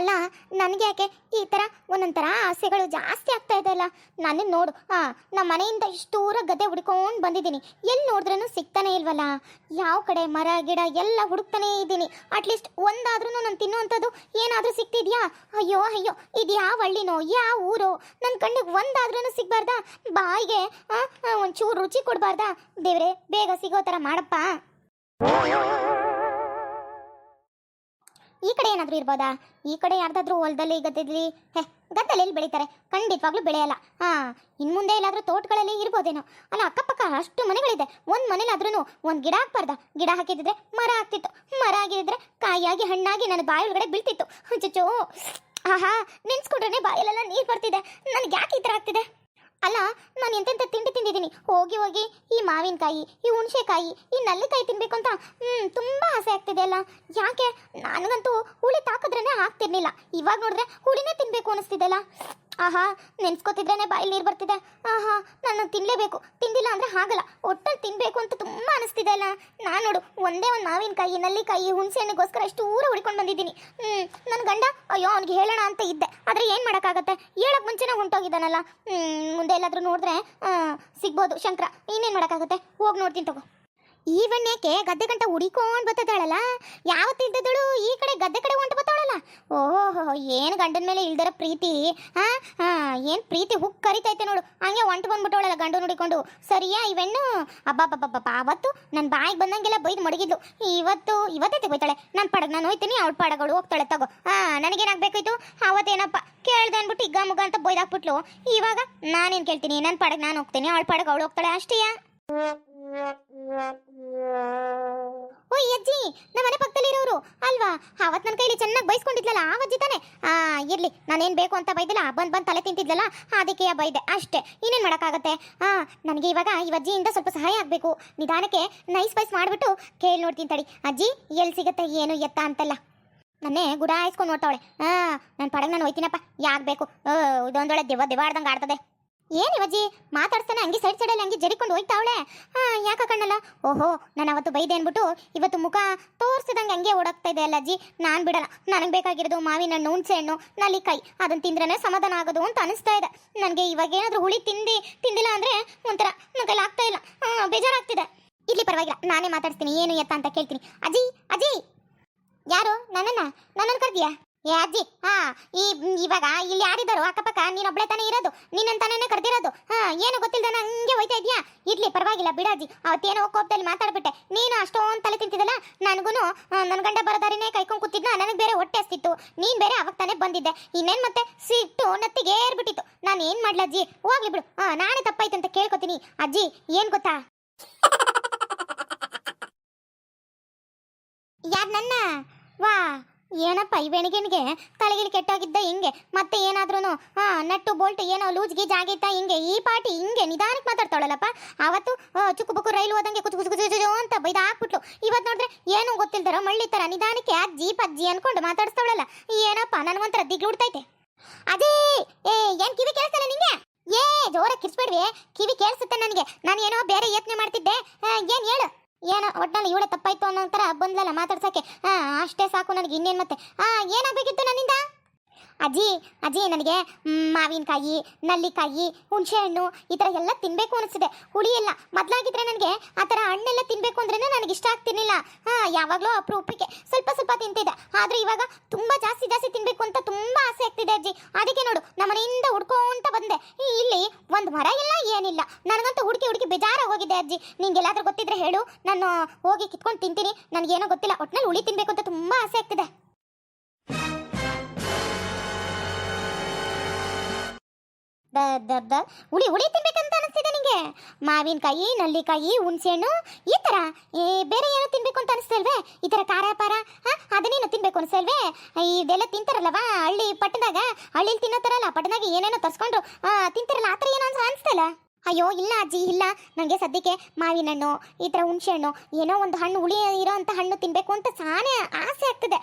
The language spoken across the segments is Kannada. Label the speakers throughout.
Speaker 1: ಅಲ್ಲ, ನನಗೆ ಯಾಕೆ ಈ ಥರ ಒಂದೊಂಥರ ಆಸೆಗಳು ಜಾಸ್ತಿ ಆಗ್ತಾ ಇದೆ ಅಲ್ಲ? ನನ್ನ ನೋಡು ಹಾಂ ನಮ್ಮ ಮನೆಯಿಂದ ಇಷ್ಟು ದೂರ ಗದ್ದೆ ಹುಡ್ಕೊಂಡು ಬಂದಿದ್ದೀನಿ. ಎಲ್ಲಿ ನೋಡಿದ್ರೂ ಸಿಗ್ತಾನೆ ಇಲ್ವಲ್ಲ? ಯಾವ ಕಡೆ ಮರ, ಗಿಡ ಎಲ್ಲ ಹುಡುಕ್ತಾನೇ ಇದ್ದೀನಿ. ಅಟ್ಲೀಸ್ಟ್ ಒಂದಾದ್ರೂ ನಾನು ತಿನ್ನುವಂಥದ್ದು ಏನಾದರೂ ಸಿಗ್ತಿದ್ಯಾ? ಅಯ್ಯೋ ಅಯ್ಯೋ, ಇದು ಯಾವ ಹಳ್ಳಿನೋ, ಯಾವ ಊರು? ನನ್ನ ಕಣ್ಣಿಗೆ ಒಂದಾದ್ರೂ ಸಿಗಬಾರ್ದಾ? ಬಾಯಿಗೆ ಒಂಚೂರು ರುಚಿ ಕೊಡಬಾರ್ದಾ? ದೇವ್ರೆ, ಬೇಗ ಸಿಗೋ ಥರ ಮಾಡಪ್ಪ. ಈ ಕಡೆ ಏನಾದರೂ ಇರ್ಬೋದಾ? ಈ ಕಡೆ ಯಾರ್ದಾದ್ರೂ ಹೊಲದಲ್ಲಿ ಗದ್ದೆದಲ್ಲಿ ಹೇ ಗದ್ದೆಲಿ ಎಲ್ಲಿ ಬೆಳೀತಾರೆ. ಖಂಡಿತವಾಗ್ಲೂ ಬೆಳೆಯಲ್ಲ. ಹಾಂ ಇನ್ನು ಮುಂದೆ ಎಲ್ಲಾದ್ರೂ ತೋಟಗಳಲ್ಲಿ ಇರ್ಬೋದೇನೋ. ಅಲ್ಲ, ಅಕ್ಕಪಕ್ಕ ಅಷ್ಟು ಮನೆಗಳಿದೆ. ಒಂದು ಮನೇಲಾದ್ರೂ ಒಂದು ಗಿಡ ಹಾಕ್ಬಾರ್ದ. ಗಿಡ ಹಾಕಿದ್ರೆ ಮರ ಆಗ್ತಿತ್ತು. ಮರ ಆಗಿದ್ರೆ ಕಾಯಿಯಾಗಿ, ಹಣ್ಣಾಗಿ ನನ್ನ ಬಾಯಿ ಒಳಗಡೆ ಬೀಳ್ತಿತ್ತು. ಚುಚ್ಚೋ ಆಹಾ ನೆನ್ಸ್ಕೊಂಡ್ರೆ ಬಾಯಲ್ಲೆಲ್ಲ ನೀರು ಬರ್ತಿದೆ. ನನಗೆ ಯಾಕೆ ಈ ಥರ ಆಗ್ತಿದೆ? ಅಲ್ಲ, ನಾನು ಎಂತೆಂಥ ತಿಂಡಿ ತಿಂದಿದ್ದೀನಿ. ಹೋಗಿ ಹೋಗಿ, ಈ ಮಾವಿನಕಾಯಿ, ಈ ಹುಣಸೆಕಾಯಿ, ಈ ನಲ್ಲಿಕಾಯಿ ತಿನ್ಬೇಕು ಅಂತ, ಹ್ಮ್, ತುಂಬ ಆಸೆ ಆಗ್ತಿದೆ ಅಲ್ಲ. ಯಾಕೆ? ನನಗಂತೂ ಹುಳಿ ತಾಕಿದ್ರೇನೆ ಆಗ್ತಿರ್ಲಿಲ್ಲ ಇವಾಗ ನೋಡಿದ್ರೆ ಹುಳಿನೇ ತಿನ್ಬೇಕು ಅನಿಸ್ತಿದೆಲ್ಲ ಆಹಾ, ನೆನ್ಸ್ಕೊತಿದ್ರೇನೆ ಬಾಯಲ್ಲಿ ನೀರು ಬರ್ತಿದೆ. ಆಹಾ, ನಾನು ತಿನ್ಲೇಬೇಕು. ತಿಂದಿಲ್ಲ ಅಂದ್ರೆ ಆಗಲ್ಲ ಒಟ್ಟಲ್ಲಿ ತಿನ್ಬೇಕು ಅಂತ ತುಂಬಾ ಅನಿಸ್ತಿದೆ ಅಲ್ಲ. ನಾನು ನೋಡು, ಒಂದೇ ಒಂದು ಮಾವಿನಕಾಯಿ, ನಲ್ಲಿಕಾಯಿ ಹುಣಸೆ ಹಣ್ಣಿಗೋಸ್ಕರ ಎಷ್ಟು ಊರ ಹುಡ್ಕೊಂಡು ಬಂದಿದ್ದೀನಿ. ಹ್ಞೂ ನನ್ನ ಗಂಡ, ಅಯ್ಯೋ, ಅವ್ನಿಗೆ ಹೇಳೋಣ ಅಂತ ಇದ್ದೆ. ಆದರೆ ಏನು ಮಾಡೋಕ್ಕಾಗತ್ತೆ? ಹೇಳಕ್ ಮುಂಚೆನೇ ಹೊಂಟೋಗಿದ್ದಾನಲ್ಲ. ಹ್ಞೂ ಮುಂದೆ ಎಲ್ಲಾದರೂ ನೋಡಿದ್ರೆ ಸಿಗ್ಬೋದು. ಶಂಕರ, ಇನ್ನೇನು ಮಾಡೋಕ್ಕಾಗತ್ತೆ? ಹೋಗಿ ನೋಡ್ತೀನಿ ತಗೋ. ಈವನ್ಯಾಕೆ ಗದ್ದೆ ಗಂಟ ಹುಡಿಕೊಂಡು ಬರ್ತದಾಳಲ್ಲ ಯಾವತ್ತಿದ್ದದಳು ಈ ಕಡೆ ಓಹೋ ಏನು ಗಂಡನ ಮೇಲೆ ಇಲ್ದರ ಪ್ರೀತಿ? ಹಾ ಹಾ, ಏನು ಪ್ರೀತಿ ಹುಕ್ ಕರಿತೈತೆ ನೋಡು. ಹಂಗೆ ಒಂಟು ಬಂದ್ಬಿಟ್ಟವಳಲ್ಲ ಗಂಡು ನೋಡಿಕೊಂಡು. ಸರಿಯಾ, ಇವೆಣ್ಣು? ಅಬ್ಬಬ್ಬಬ್ಬಬ್ಬ, ಅವತ್ತು ನನ್ನ ಬಾಯಿಗೆ ಬಂದಂಗೆಲ್ಲ ಬೈದು ಮಡಗಿದ್ಲು. ಇವತ್ತು, ಇವತ್ತೈತೆ ಬೈತಾಳೆ ನಾನು ಪಡಗ್, ನಾನು ಹೋಯ್ತೀನಿ, ಅವ್ಳ ಪಡಗಳು ಹೋಗ್ತಾಳೆ, ತಗೋ. ಹಾ ನನಗೇನಾಗಬೇಕಾಯ್ತು ಅವತ್ತೇನಪ್ಪ? ಕೇಳ್ದೆ ಅಂದ್ಬಿಟ್ಟು ಇಗ್ಗ ಮುಗ ಅಂತ ಬೈದಾಕ್ಬಿಟ್ಲು ಇವಾಗ ನಾನೇನು ಕೇಳ್ತೀನಿ? ನನ್ನ ಪಡಗ್ ನಾನು ಹೋಗ್ತೀನಿ, ಅವ್ಳ ಪಡಗ ಅವಳು ಹೋಗ್ತಾಳೆ, ಅಷ್ಟೇಯಾ? ಓಯ್ ಅಜ್ಜಿ ನಮ್ಮ ಮನೆ ಪಕ್ಕದಲ್ಲಿರೋರು. ಅಲ್ವಾ? ಅವತ್ ನನ್ನ ಕೈಲಿ ಚೆನ್ನಾಗಿ ಬೈಸ್ಕೊಂಡಿದ್ಲಲ್ಲ ಆ ಅಜ್ಜಿ ತಾನೆ. ಆ, ಇರ್ಲಿ, ನಾನೇನ್ ಬೇಕು ಅಂತ ಬೈದಿಲ್ಲ, ಬಂದ್ ಬಂದ್ ತಲೆ ತಿಂತಿದ್ಲಲ್ಲ, ಅದಕ್ಕೆ ಬೈದೆ. ಅಷ್ಟೇ, ಇನ್ನೇನ್ ಮಾಡಕ್ಕಾಗತ್ತೆ? ಆ, ನನಗೆ ಇವಾಗ ಈ ಅಜ್ಜಿಯಿಂದ ಸ್ವಲ್ಪ ಸಹಾಯ ಆಗ್ಬೇಕು. ನಿಧಾನಕ್ಕೆ ನೈಸ್ ಬೈಸ್ ಮಾಡ್ಬಿಟ್ಟು ಕೇಳಿ ನೋಡ್ತೀನಿ ತಡಿ ಅಜ್ಜಿ ಎಲ್ಲಿ ಸಿಗತ್ತೆ, ಏನು ಎತ್ತ ಅಂತಲ್ಲ. ನನ್ನೇ ಗುಡಾಯಿಸ್ಕೊಂಡು ನೋಡ್ತಾವಳೆ. ಆ ನನ್ನ ಪಡಗ್ ನಾನು ಹೋಯ್ತೀನಪ್ಪ. ಯಾಕೆ ಬೇಕು? ಇದೊಂದೊಳೆ ದೆವ್ವ ದೆವ್ವಾಡ್ದಂಗೆ ಆಡ್ತದೆ. ಏನು ಇವಜ್ಜಿ ಮಾತಾಡ್ತಾನೆ ಹಂಗೆ ಸೈಡ್ ಸೈಡಲ್ಲಿ ಹಂಗೆ ಜರಿಕೊಂಡು ಹಾ, ಯಾಕ ಕಣ್ಣಲ್ಲ? ಓಹೋ, ನಾನು ಅವತ್ತು ಬೈದೆ ಅನ್ಬಿಟ್ಟು ಇವತ್ತು ಮುಖ ತೋರಿಸಿದಂಗೆ ಹಂಗೆ ಓಡಾಗ್ತಾ ಇದೆ ಅಲ್ಲ ಅಜ್ಜಿ ನಾನು ಬಿಡಲ್ಲ. ನನಗೆ ಬೇಕಾಗಿರೋದು ಮಾವಿನ ಹಣ್ಣು, ಹುಣಸೆ ಹಣ್ಣು, ನಲ್ಲಿಕಾಯಿ. ಅದನ್ನ ತಿಂದ್ರೇ ಸಮಾಧಾನ ಆಗೋದು ಅಂತ ಅನಿಸ್ತಾ ಇದೆ. ನನಗೆ ಇವಾಗ ಏನಾದರೂ ಹುಳಿ ತಿಂದು, ತಿಂದಿಲ್ಲ ಅಂದರೆ ಒಂಥರ ನನ್ನ ಆಗ್ತಾ ಇಲ್ಲ. ಬೇಜಾರಾಗ್ತಿದೆ. ಇಲ್ಲಿ ಪರವಾಗಿಲ್ಲ, ನಾನೇ ಮಾತಾಡ್ತೀನಿ ಏನು ಎತ್ತ ಅಂತ ಕೇಳ್ತೀನಿ. ಅಜ್ಜಿ ಅಜ್ಜಿ ಯಾರು? ನನ್ನನ್ನ? ನನ್ನನ್ನು ಕರ್ದಿಯಾ? ಏ ಅಜ್ಜಿ ಹಾ ಈ ಇವಾಗ ಇಲ್ಲಿ ಯಾರಿದ್ದಾರೋ? ಅಕ್ಕಪಕ್ಕ ನೀನೊಬ್ಳೆ ತಾನೇ ಇರೋದು? ನಿನ್ನಂತಾನೇ ಕರ್ದಿರೋದು? ಹಾ ಏನು ಗೊತ್ತಿಲ್ಲದ ನಂಗೆ ಹೋಯ್ತಾ ಇದೆಯಾ ಇರ್ಲಿ ಪರವಾಗಿಲ್ಲ ಬಿಡಾಜಿ ಅವತ್ತೇನೋ ಕೋಪದಲ್ಲಿ ಮಾತಾಡ್ಬಿಟ್ಟೆ. ನೀನು ಅಷ್ಟೊಂದು ತಲೆ ತಿಂತಿದ್ದಲ್ಲ? ನನಗೂ ನನ್ನ ಗಂಡ ಬರೋದಾರಿನೇ ಕೈಕೊಂಡು ಕೂತಿದ್ನ? ನನಗೆ ಬೇರೆ ಹೊಟ್ಟೆ ಹಸ್ತಿತ್ತು. ನೀನ್ ಬೇರೆ ಅವಾಗ ತಾನೇ ಬಂದಿದ್ದೆ. ಇನ್ನೇನ್ ಮತ್ತೆ? ಸಿಟ್ಟು ನತ್ತಿಗೆ ಏರ್ಬಿಟ್ಟಿತ್ತು. ನಾನು ಏನ್ ಮಾಡ್ಲ ಅಜ್ಜಿ? ಹೋಗ್ಲಿ ಬಿಡು. ಹಾ ನಾನೇ ತಪ್ಪಾಯ್ತು ಅಂತ ಕೇಳ್ಕೊತೀನಿ. ಅಜ್ಜಿ ಏನ್ ಗೊತ್ತಾ? ಯಾರ್ ನನ್ನ? ವಾ ಏನಪ್ಪ ಈ ಬೆಣಿಗೆನಿಗೆ? ತಲೆಗಿಲಿ ಕೆಟ್ಟೋಗಿದ್ದ ಹಿಂಗೆ? ಮತ್ತೆ ಏನಾದ್ರೂ ನಟ್ಟು ಬೋಲ್ಟ್ ಏನೋ ಲೂಜ್ ಗೀಜ್ ಆಗೈತಾ ಹಿಂಗೆ? ಈ ಪಾಟಿ ಹಿಂಗೆ ನಿಧಾನಕ್ಕೆ ಮಾತಾಡ್ತಾಳಲ್ಲಪ್ಪ? ಅವತ್ತು ಚುಕ್ಕ ಬುಕ್ಕು ರೈಲು ಹೋದಂಗೆ ಕುಚು ಕುಚು ಅಂತ ಬೈದ ಹಾಕ್ಬಿಟ್ಲು ಇವತ್ತು ನೋಡ್ರೆ ಏನು ಗೊತ್ತಿಲ್ದಾರ ಮಳ್ಳಿ ಥರ ನಿಧಾನಕ್ಕೆ ಅಜ್ಜಿ ಜೀಪ್ ಅಜ್ಜಿ ಅನ್ಕೊಂಡು ಮಾತಾಡಿಸ್ತಾವಳಲ್ಲ ಏನಪ್ಪ ನನಗೊಂಥರ ದಿಗ್ಗುಡ್ತೈತೆ ಅದೇ ಏ, ಏನ್ ಕಿವಿ ಕೇಳಿಸ್ತಲ್ಲ ನಿಂಗೆ? ಏ ಜೋರ ಕಿರ್ಸ್ಬೇಡ್ವಿ ಕಿವಿ ಕೇಳಿಸುತ್ತೆ ನನಗೆ. ನಾನು ಏನೋ ಬೇರೆ ಯತ್ನೆ ಮಾಡ್ತಿದ್ದೆ. ಏನ್ ಹೇಳು? ಏನೋ ಒಟ್ಟಲ್ಲಿ ಇವಳೆ ತಪ್ಪಾಯ್ತು ಅನ್ನೋ ಥರ ಬಂದ್ಲಲ್ಲ ಮಾತಾಡ್ಸಕ್ಕೆ? ಹಾ, ಅಷ್ಟೇ ಸಾಕು ನನಗೆ ಇನ್ನೇನು ಮತ್ತೆ? ಹಾ ಏನಾಗಬೇಕಿತ್ತು ನನ್ನಿಂದ? ಅಜ್ಜಿ ಅಜ್ಜಿ, ನನಗೆ ಮಾವಿನಕಾಯಿ, ನಲ್ಲಿಕಾಯಿ ಹುಣಸೆ ಹಣ್ಣು ಈ ಥರ ಎಲ್ಲ ತಿನ್ನಬೇಕು ಅನಿಸ್ತಿದೆ. ಹುಳಿ ಎಲ್ಲ. ಮೊದಲಾಗಿದ್ರೆ ನನಗೆ ಆ ಥರ ಹಣ್ಣೆಲ್ಲ ತಿನ್ನಬೇಕು ಅಂದ್ರೆ ನನಗೆ ಇಷ್ಟ ಆಗ್ತಿರ್ಲಿಲ್ಲ. ಹಾ, ಯಾವಾಗಲೂ ಅಪರೂಪಕ್ಕೆ ಸ್ವಲ್ಪ ಸ್ವಲ್ಪ ತಿಂತಿದ್ದೆ. ಆದರೆ ಇವಾಗ ತುಂಬ ಜಾಸ್ತಿ ಜಾಸ್ತಿ ತಿನ್ನಬೇಕು ಅಂತ ತುಂಬ ಆಸೆ ಆಗ್ತಿದೆ ಅಜ್ಜಿ. ಅದಕ್ಕೆ ನೋಡು, ನಮ್ಮನೆಯಿಂದ ಹುಡ್ಕೊಂತ ಬಂದೆ. ಇಲ್ಲಿ ಒಂದು ಮರ ಇಲ್ಲ ಏನಿಲ್ಲ. ನನಗಂತೂ ಹುಡುಕಿ ಹುಡುಕಿ ಬೇಜಾರ ಹೋಗಿದೆ ಅಜ್ಜಿ. ನಿಂಗೆಲ್ಲಾದ್ರೂ ಗೊತ್ತಿದ್ರೆ ಹೇಳು. ನಾನು ಹೋಗಿ ಕಿತ್ಕೊಂಡು ತಿಂತೀನಿ. ನನಗೇನೋ ಗೊತ್ತಿಲ್ಲ. ಒಟ್ನಲ್ಲಿ ಹುಳಿ ತಿನ್ಬೇಕು ಅಂತ ತುಂಬ ಆಸೆ ಆಗ್ತಿದೆ. ದ ದ ಹುಳಿ ಹುಳಿ ತಿನ್ಬೇಕಂತ ಅನಿಸ್ತಿದೆ ನಿಂಗೆ? ಮಾವಿನಕಾಯಿ, ನಲ್ಲಿಕಾಯಿ, ಹುಣಸೆಹಣ್ಣು, ಈ ಥರ ಏ, ಬೇರೆ ಏನೋ ತಿನ್ಬೇಕು ಅಂತ ಅನಿಸ್ತಲ್ವೇ? ಈ ಥರ ಖಾರ, ಪಾರ, ಹಾಂ? ಅದನ್ನೇನು ತಿನ್ಬೇಕು ಅನಿಸ್ತಲ್ವೇ? ಇದೆಲ್ಲ ತಿಂತಾರಲ್ಲವಾ? ಹಳ್ಳಿ ಪಟ್ಟದಾಗ ಹಳ್ಳಿಲಿ ತಿನ್ನೋ ಥರ ಅಲ್ಲ ಏನೇನೋ ತರ್ಸ್ಕೊಂಡ್ರು ತಿಂತಾರಲ್ಲ, ಆ ಥರ ಏನೋ ಅನ್ಸ, ಅನಿಸ್ತಲ್ಲ. ಅಯ್ಯೋ, ಇಲ್ಲ ಅಜ್ಜಿ, ಇಲ್ಲ. ನನಗೆ ಸದ್ಯಕ್ಕೆ ಮಾವಿನ ಹಣ್ಣು, ಈ ಥರ ಹುಣಸೆ ಹಣ್ಣು, ಏನೋ ಒಂದು ಹಣ್ಣು ಉಳಿ ಇರೋ ಅಂತ ಹಣ್ಣು ತಿನ್ನಬೇಕು ಅಂತ ಸಾನೇ ಆಸೆ ಆಗ್ತಿದೆ.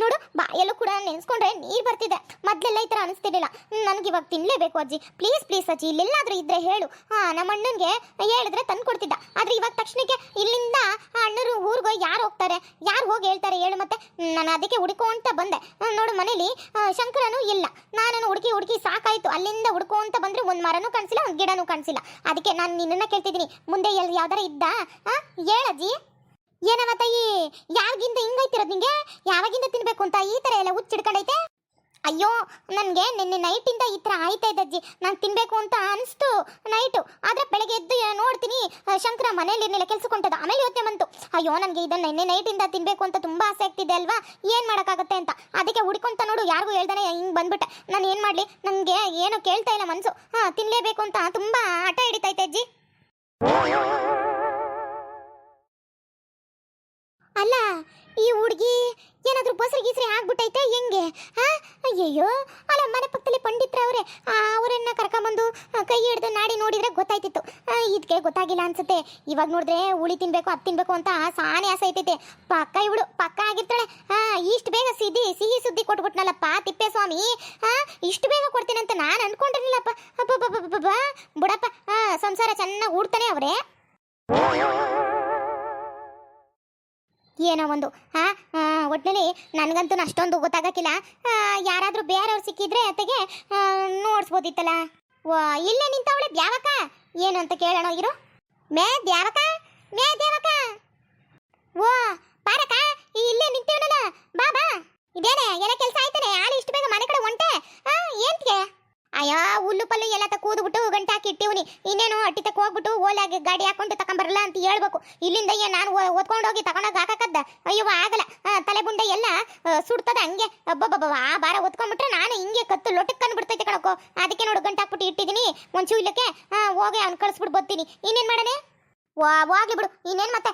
Speaker 1: ನೋಡು, ಬಾಯಲ್ಲೂ ಕೂಡ ನೆನೆಸ್ಕೊಂಡ್ರೆ ನೀರು ಬರ್ತಿದೆ. ಮೊದಲೆಲ್ಲ ಈ ಥರ ಅನಿಸ್ತಿರ್ಲಿಲ್ಲ. ನನಗೆ ಇವಾಗ ತಿನ್ನಲೇಬೇಕು ಅಜ್ಜಿ. ಪ್ಲೀಸ್ ಪ್ಲೀಸ್ ಅಜ್ಜಿ, ಇಲ್ಲೆಲ್ಲಾದರೂ ಇದ್ದರೆ ಹೇಳು. ಹಾಂ ನಮ್ಮ ಅಣ್ಣನಿಗೆ ಹೇಳಿದ್ರೆ ತಂದು ಕೊಡ್ತಿದ್ದ ಆದರೆ ಇವಾಗ ತಕ್ಷಣಕ್ಕೆ ಇಲ್ಲಿಂದ ಅಣ್ಣರು ಊರಿಗೆ ಯಾರು ಹೋಗ್ತಾರೆ? ಯಾರು ಹೋಗಿ ಹೇಳ್ತಾರೆ ಹೇಳು ಮತ್ತೆ? ನಾನು ಅದಕ್ಕೆ ಹುಡ್ಕೊಂತ ಬಂದೆ. ನೋಡು, ಮನೇಲಿ ಶಂಕರನು ಇಲ್ಲ. ನಾನು ಹುಡುಕಿ ಹುಡುಕಿ ಸಾಕಾಯಿತು. ಅಲ್ಲಿಂದ ಹುಡ್ಕೊಂತ ಬಂದರೆ ಒಂದು ಮರನೂ ಕಾಣಿಸಿಲ್ಲ, ಒಂದು ಗಿಡನೂ ಕಾಣಿಸಿಲ್ಲ. ಅದಕ್ಕೆ ನಾನು ನಿನ್ನನ್ನ ಕೇಳ್ತಿದ್ದೀನಿ. ಮುಂದೆ ಎಲ್ಲಿ ಯಾವ್ದಾರ ಇದ್ದ? ಹೇಳಜ್ಜಿ ಏನವ ತಾಯಿ? ಯಾವಾಗಿಂದ ಹಿಂಗೈತಿರೋದು ನಿಂಗೆ? ಯಾವಾಗಿಂದ ತಿನ್ಬೇಕು ಅಂತ ಈ ಥರ ಎಲ್ಲ ಹುಚ್ಚಿಡ್ಕೊಂಡೈತೆ ಅಯ್ಯೋ, ನನಗೆ ನಿನ್ನೆ ನೈಟಿಂದ ಈ ಥರ ಆಯ್ತಾ ಇದೆ ಅಜ್ಜಿ. ನಾನು ತಿನ್ನಬೇಕು ಅಂತ ಅನಿಸ್ತು ನೈಟು ಆದರೆ ಬೆಳಗ್ಗೆ ಎದ್ದು ನೋಡ್ತೀನಿ ಶಂಕರ ಮನೇಲಿ ಇರಲಿಲ್ಲ ಕೆಲ್ಸಕೊಂಡದ ಆಮೇಲೆ ಯೋಚನೆ ಬಂತು. ಅಯ್ಯೋ, ನನಗೆ ಇದನ್ನ ನಿನ್ನೆ ನೈಟಿಂದ ತಿನ್ನಬೇಕು ಅಂತ ತುಂಬ ಆಸೆ ಆಗ್ತಿದೆ ಅಲ್ವಾ? ಏನು ಮಾಡೋಕ್ಕಾಗತ್ತೆ ಅಂತ. ಅದಕ್ಕೆ ಹುಡ್ಕೊಂತ ನೋಡು, ಯಾರಿಗೂ ಹೇಳ್ದಾನೆ ಹಿಂಗೆ ಬಂದ್ಬಿಟ್ಟೆ. ನಾನು ಏನು ಮಾಡಲಿ? ನನಗೆ ಏನೋ ಕೇಳ್ತಾ ಇಲ್ಲ ಮನಸ್ಸು ಹಾಂ ತಿನ್ನಲೇಬೇಕು ಅಂತ ತುಂಬ ಹಠ ಹಿಡಿತೈತೆ ಅಜ್ಜಿ. ಅಲ್ಲ ಈ ಹುಡುಗಿ ಏನಾದರೂ ಬಸರಿ ಗಿಸರಿ ಆಗ್ಬಿಟ್ಟೈತೆ, ಹೆಂಗೆ? ಅಯ್ಯಯ್ಯೋ, ಅಲ್ಲ ಮನೆ ಪಕ್ಕದಲ್ಲಿ ಪಂಡಿತ್ರ ಅವರೇ ಅವರನ್ನ ಕರ್ಕೊಂಬಂದು ಕೈ ಹಿಡ್ದು ನಾಡಿ ನೋಡಿದ್ರೆ ಗೊತ್ತಾಯ್ತಿತ್ತು. ಇದಕ್ಕೆ ಗೊತ್ತಾಗಿಲ್ಲ ಅನ್ಸುತ್ತೆ. ಇವಾಗ ನೋಡಿದ್ರೆ ಹುಳಿ ತಿನ್ಬೇಕು, ಅದು ತಿನ್ಬೇಕು ಅಂತ ಸಾನೆ ಆಸೆ ಐತೈತೆ. ಪಕ್ಕ ಇವಳು, ಪಕ್ಕ ಆಗಿರ್ತಾಳೆ. ಇಷ್ಟು ಬೇಗ ಸಿದ್ದಿ ಸಿಹಿ ಸುದ್ದಿ ಕೊಟ್ಬಿಟ್ನಲ್ಲಪ್ಪ, ತಿಪ್ಪೇಸ್ವಾಮಿ. ಹಾ ಇಷ್ಟು ಬೇಗ ಕೊಡ್ತೀನಿ ಅಂತ ನಾನು ಅನ್ಕೊಂಡಿರ್ಲಿಲ್ಲಪ್ಪ. ಅಬ್ಬಬ್ಬಬ್ಬಬ್ಬ ಬುಡಪ್ಪ. ಸಂಸಾರ ಚೆನ್ನಾಗಿ ಊಡ್ತಾನೆ ಅವರೇ. ಏನೋ ಒಂದು ಹಾ ಒಟ್ಟಿನಲ್ಲಿ ನನಗಂತೂ ಅಷ್ಟೊಂದು ಗೊತ್ತಾಗಕ್ಕಿಲ್ಲ. ಯಾರಾದರೂ ಬೇರೆಯವ್ರು ಸಿಕ್ಕಿದ್ರೆ ಅತೆಗೆ ನೋಡಿಸ್ಬೋದಿತ್ತಲ್ಲ. ವಾ, ಇಲ್ಲೇ ನಿಂತವಳೆ ದ್ಯಾವಕ? ಏನು ಅಂತ ಕೇಳೋಣ ಇರು. ಮೇ ದ್ಯಾವಕ? ಮೇ ದ್ಯಾವಕ? ಓ ಪಾರಕ, ಇಲ್ಲೇ ನಿಂತೀವನಲ್ಲ ಬಾ ಬಾ. ಇದೇನೆ, ಎಲ್ಲ ಕೆಲಸ ಆಯ್ತಾನೆ. ಆಳು ಇಷ್ಟು ಬೇಗ ಮನೆ ಕಡೆ ಹೊಂಟೆ ಏನ್ಗೆ ಅಯ್ಯೋ, ಹುಲ್ಲು ಪಲ್ಲು ಎಲ್ಲ ತ ಕೂದ್ಬಿಟ್ಟು ಗಂಟೆ ಹಾಕಿ ಇಟ್ಟಿವ್ನಿ. ಇನ್ನೇನು ಅಟ್ಟಿ ತಕ್ಕ ಹೋಗ್ಬಿಟ್ಟು ಓಲಾಗಿ ಗಾಡಿ ಹಾಕೊಂಡು ತಕೊಂಬರಲ್ಲ ಅಂತ ಹೇಳ್ಬೇಕು. ಇಲ್ಲಿಂದ ಏನ್ ನಾನು ಓದ್ಕೊಂಡು ಹೋಗಿ ತಗೊಂಡೋಗಿ ಅಯ್ಯೋ ಆಗಲ್ಲ. ಆ, ತಲೆ ಬುಂಡೆ ಎಲ್ಲ ಸುಡ್ತದ ಹಂಗೆ. ಅಬ್ಬಬ್ಬಬ್ಬ ಆ ಬಾರ ಒತ್ಕೊಂಡ್ಬಿಟ್ರೆ ನಾನು ಹಿಂಗೆ ಕತ್ತು ಲೊಟಕ್ಕನ್ ಬಿಡ್ತೈತೆ ಕಣಕೋ ಅದಕ್ಕೆ ನೋಡು ಗಂಟಾ ಹಾಕ್ಬಿಟ್ಟು ಇಟ್ಟಿದ್ದೀನಿ. ಒಂಚೂ ಇಲ್ಲಕ್ಕೆ ಹೋಗಿ ಅವ್ನು ಕಳಿಸ್ಬಿಟ್ಟು ಬರ್ತೀನಿ. ಇನ್ನೇನ್ ಮಾಡನೆ ವಾ ಹೋಗ್ಲಿ ಬಿಡು. ಇನ್ನೇನ್ ಮತ್ತೆ?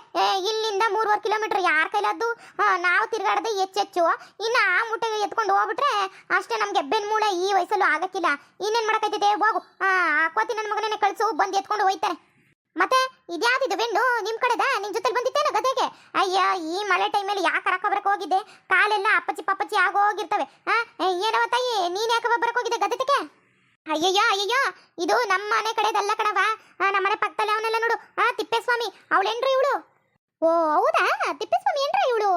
Speaker 1: ಇಲ್ಲಿಂದ ಮೂರುವರೆ ಕಿಲೋಮೀಟರ್ ಯಾರ ಕೈಲಾದ್ದು? ನಾವು ತಿರ್ಗಾಡದೆ ಹೆಚ್ಚೆಚ್ಚು ಇನ್ನು ಆ ಮುಟ್ಟೆಗೆ ಎತ್ಕೊಂಡು ಹೋಗ್ಬಿಟ್ರೆ ಅಷ್ಟೇ ನಮ್ಗೆ ಬೆನ್ಮೂಳೆ ಈ ವಯಸ್ಸಲ್ಲೂ ಆಗಕ್ಕಿಲ್ಲ. ಇನ್ನೇನ್ ಮಾಡೋಕ್ಕೈತಿದೆ ಹೋಗು. ಆ ಕೋತಿ ನನ್ನ ಮಗನೇ ಕಳ್ಸು. ಬಂದು ಎತ್ಕೊಂಡು ಹೋಯ್ತಾರೆ ಮತ್ತೆ ಇದ್ಯಾವ್ದಿದು ಬೆಂಡು ನಿಮ್ ಕಡೆದ? ನಿನ್ ಜೊತೆ ಬಂದಿತ್ತೇನೋ ಗದೆಗೆ ಅಯ್ಯ ಈ ಮಳೆ ಟೈಮಲ್ಲಿ ಯಾಕೆ ಕರಕ ಬರಕ್ ಹೋಗಿದ್ದೆ? ಕಾಲೆಲ್ಲ ಅಪ್ಪಚ್ಚಿ ಪಪ್ಪಚ್ಚಿ ಆಗೋಗಿರ್ತವೆ ಏ, ಏನವ ತಾಯಿ? ನೀನ್ ಯಾಕೆ ಬರಕ್ ಹೋಗಿದ್ದೆ ಗದೆಗೆ ಅಯ್ಯಯ್ಯೋ ಅಯ್ಯಯ್ಯೋ ಇದು ನಮ್ಮ ಮನೆ ಕಡೆದಲ್ಲ ಕಣವ ಆ, ನಮ್ಮ ಮನೆ ಪಕ್ಕದಲ್ಲಿ ಅವನೆಲ್ಲ ನೋಡು. ಆ ತಿಪ್ಪೇಸ್ವಾಮಿ ಅವಳೇನ್ರಿ ಇವಳು? ಓ ಹೌದಾ? ತಿಪ್ಪೇಸ್ವಾಮಿ ಏನ್ರ ಇವಳು?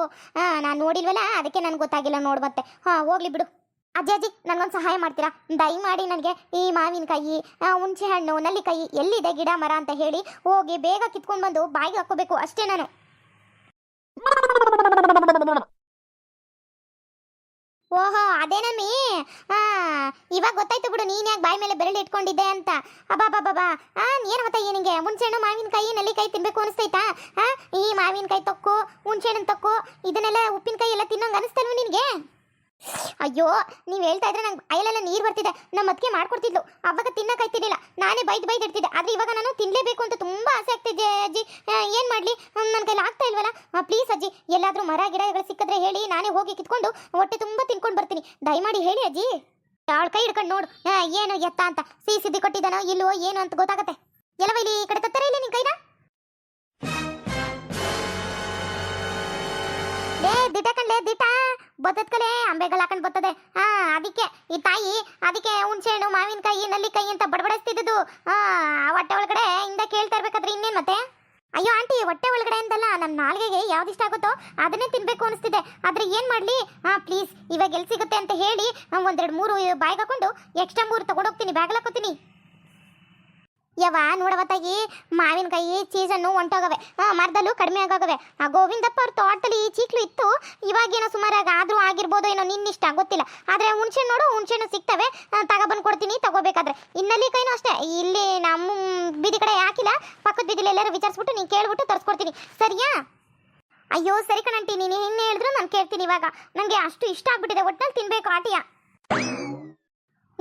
Speaker 1: ನಾನು ನೋಡಿಲ್ವಲ್ಲ ಅದಕ್ಕೆ ನನ್ಗೆ ಗೊತ್ತಾಗಿಲ್ಲ ನೋಡ್ ಮತ್ತೆ. ಹಾ ಹೋಗ್ಲಿ ಬಿಡು. ಅಜ್ಜಿ ಅಜ್ಜಿ ನನಗೊಂದು ಸಹಾಯ ಮಾಡ್ತೀರಾ? ದಯಮಾಡಿ ನನಗೆ ಈ ಮಾವಿನಕಾಯಿ ಆ, ಹುಣ್ಸೆ ಹಣ್ಣು ನಲ್ಲಿಕಾಯಿ ಎಲ್ಲಿದೆ ಗಿಡ ಮರ ಅಂತ ಹೇಳಿ ಹೋಗಿ ಬೇಗ ಕಿತ್ಕೊಂಡು ಬಂದು ಬಾಯಿಗೆ ಹಾಕೋಬೇಕು ಅಷ್ಟೇ ನಾನು. ಓಹೋ ಅದೇನಮ್ಮಿ ಇವಾಗ ಗೊತ್ತಾಯ್ತು ಬಿಡು ನೀನ್ ಯಾಕೆ ಬಾಯಿ ಮೇಲೆ ಬೆರಳು ಇಟ್ಕೊಂಡಿದ್ದೆ ಅಂತ. ಅಬ್ಬಾ ಏನ್ ಮತ್ತೆ ಏನಿಗೆ ಹುಣ್ಸೆಹಣ್ಣು ಮಾವಿನಕಾಯಿ ನೆಲ್ಲಿಕಾಯಿ ತಿನ್ಬೇಕು ಅನಿಸ್ತೈತಾ? ಈ ಮಾವಿನಕಾಯಿ ತಕ್ಕು ಹುಣಸೆಹಣ್ಣು ತಕ್ಕು ಇದನ್ನೆಲ್ಲ ಉಪ್ಪಿನಕಾಯಿ ಎಲ್ಲ ತಿನ್ನೋಂಗೆ ಅನಿಸ್ತಲ್ವ ನಿನಗೆ? ಅಯ್ಯೋ, ನೀವು ಹೇಳ್ತಾ ಇದ್ರೆ ನಂಗೆ ಐಲೆಲ್ಲ ನೀರು ಬರ್ತಿದೆ. ನಮ್ಮ ಅದಕ್ಕೆ ಮಾಡ್ಕೊಡ್ತಿದ್ಲು. ಅವಾಗ ತಿನ್ನಕ್ಕಾಯ್ತಿರ್ಲಿಲ್ಲ ನಾನೇ ಬೈದ್ ಬೈದ್ ಇಡ್ತಿದ್ದೆ. ಆದ್ರೆ ಇವಾಗ ನಾನು ತಿನ್ಲೇಬೇಕು ಅಂತ ತುಂಬಾ ಆಸೆ ಆಗ್ತಿದೆ ಅಜ್ಜಿ. ಏನು ಮಾಡ್ಲಿ? ನನ್ನ ಕೈಲಿ ಆಗ್ತಾ ಇಲ್ವಲ್ಲ? ಪ್ಲೀಸ್ ಅಜ್ಜಿ, ಎಲ್ಲಾದ್ರೂ ಮರ ಗಿಡಗಳು ಸಿಕ್ಕಿದ್ರೆ ಹೇಳಿ. ನಾನೇ ಹೋಗಿ ಕಿತ್ಕೊಂಡು ಹೊಟ್ಟೆ ತುಂಬಾ ತಿನ್ಕೊಂಡು ಬರ್ತೀನಿ. ದಯಮಾಡಿ ಹೇಳಿ ಅಜ್ಜಿ. ಅವಳ ಕೈ ಹಿಡ್ಕೊಂಡು ನೋಡು. ಏನು ಎತ್ತ ಅಂತ. ಸಿಹಿ ಸುದ್ದಿ ಕೊಟ್ಟಿದ್ದಾನೋ ಇಲ್ಲವೋ ಏನು ಅಂತ ಗೊತ್ತಾಗತ್ತೆ. ಎಲ್ಲವ ಇಲ್ಲಿ ಈ ಕಡೆ ತತ್ತಾರೆ ಇಲ್ಲ ನಿನ್ ಕೈನ? ಲೇ ದಿಟ ಕಣ್ಲೆ ದಿಟ ಬತ್ತತ್ಕಲೆ ಅಂಬೆಗಳು ಹಾಕೊಂಡು ಬತ್ತದೆ. ಹಾ, ಅದಕ್ಕೆ, ಈ ತಾಯಿ, ಅದಕ್ಕೆ ಹುಣಸೆಹಣ್ಣು ಮಾವಿನಕಾಯಿ ನಲ್ಲಿಕಾಯಿ ಅಂತ ಬಡಬಡಿಸ್ತಿದ್ದು ಹಾ ಹೊಟ್ಟೆ ಒಳಗಡೆ ಇಂದ ಕೇಳ್ತಾ ಇರ್ಬೇಕಾದ್ರೆ ಇನ್ನೇನ್ ಮತ್ತೆ? ಅಯ್ಯೋ, ಆಂಟಿ, ಹೊಟ್ಟೆ ಒಳಗಡೆ ಅಂತಲ್ಲ ನಮ್ಮ ನಾಲ್ಗೆಗೆ ಯಾವ್ದು ಇಷ್ಟ ಆಗುತ್ತೋ ಅದನ್ನೇ ತಿನ್ಬೇಕು ಅನಿಸ್ತಿದೆ. ಆದ್ರೆ ಏನ್ ಮಾಡ್ಲಿ? ಹಾ ಪ್ಲೀಸ್ ಇವಾಗ ಎಲ್ಲಿ ಸಿಗುತ್ತೆ ಅಂತ ಹೇಳಿ, ಒಂದೆರಡು ಮೂರು ಬಾಯ್ಗೆ ಹಾಕೊಂಡು ಎಕ್ಸ್ಟ್ರಾ ಮೂರು ತಗೊಂಡೋಗ್ತೀನಿ ಬ್ಯಾಗ್ ಹಾಕೋತೀನಿ. ಯವ ನೋಡವತ್ತಾಗಿ ಮಾವಿನಕಾಯಿ ಚೀಸನ್ನು ಹೊಂಟೋಗವೆ ಹಾ, ಮರದಲ್ಲೂ ಕಡಿಮೆ ಆಗೋಗವೆ. ಆ ಗೋವಿಂದಪ್ಪ ಅವ್ರ ತೋಟದಲ್ಲಿ ಈ ಚೀಕ್ಲು ಇತ್ತು. ಇವಾಗೇನೋ ಸುಮಾರಾಗಿ ಆದರೂ ಆಗಿರ್ಬೋದು ಏನೋ ನಿನ್ನಿಷ್ಟ ಗೊತ್ತಿಲ್ಲ. ಆದ್ರೆ ಹುಣ್ಸೆ ನೋಡು ಹುಣ್ಸೆಣ್ಣು ಸಿಗ್ತವೆ. ತಗೊಬಂದು ಕೊಡ್ತೀನಿ, ತಗೋಬೇಕಾದ್ರೆ. ಇನ್ನಲ್ಲಿ ಕೈನೂ ಅಷ್ಟೇ. ಇಲ್ಲಿ ನಮ್ಮ ಬೀದಿ ಕಡೆ ಹಾಕಿಲ್ಲ. ಪಕ್ಕದ ಬೀದಿಲಿ ಎಲ್ಲರೂ ವಿಚಾರಿಸ್ಬಿಟ್ಟು ನೀನು ಕೇಳ್ಬಿಟ್ಟು ತರಿಸ್ಕೊಡ್ತೀನಿ. ಸರಿಯಾ? ಅಯ್ಯೋ, ಸರಿ ಕಣಂಟಿ, ನೀನು ಇನ್ನೇ ಹೇಳಿದ್ರು ನಾನು ಕೇಳ್ತೀನಿ ಇವಾಗ. ನನಗೆ ಅಷ್ಟು ಇಷ್ಟ ಆಗ್ಬಿಟ್ಟಿದೆ. ಒಟ್ಟಿನಲ್ಲಿ ತಿನ್ಬೇಕು ಆಟಿಯ.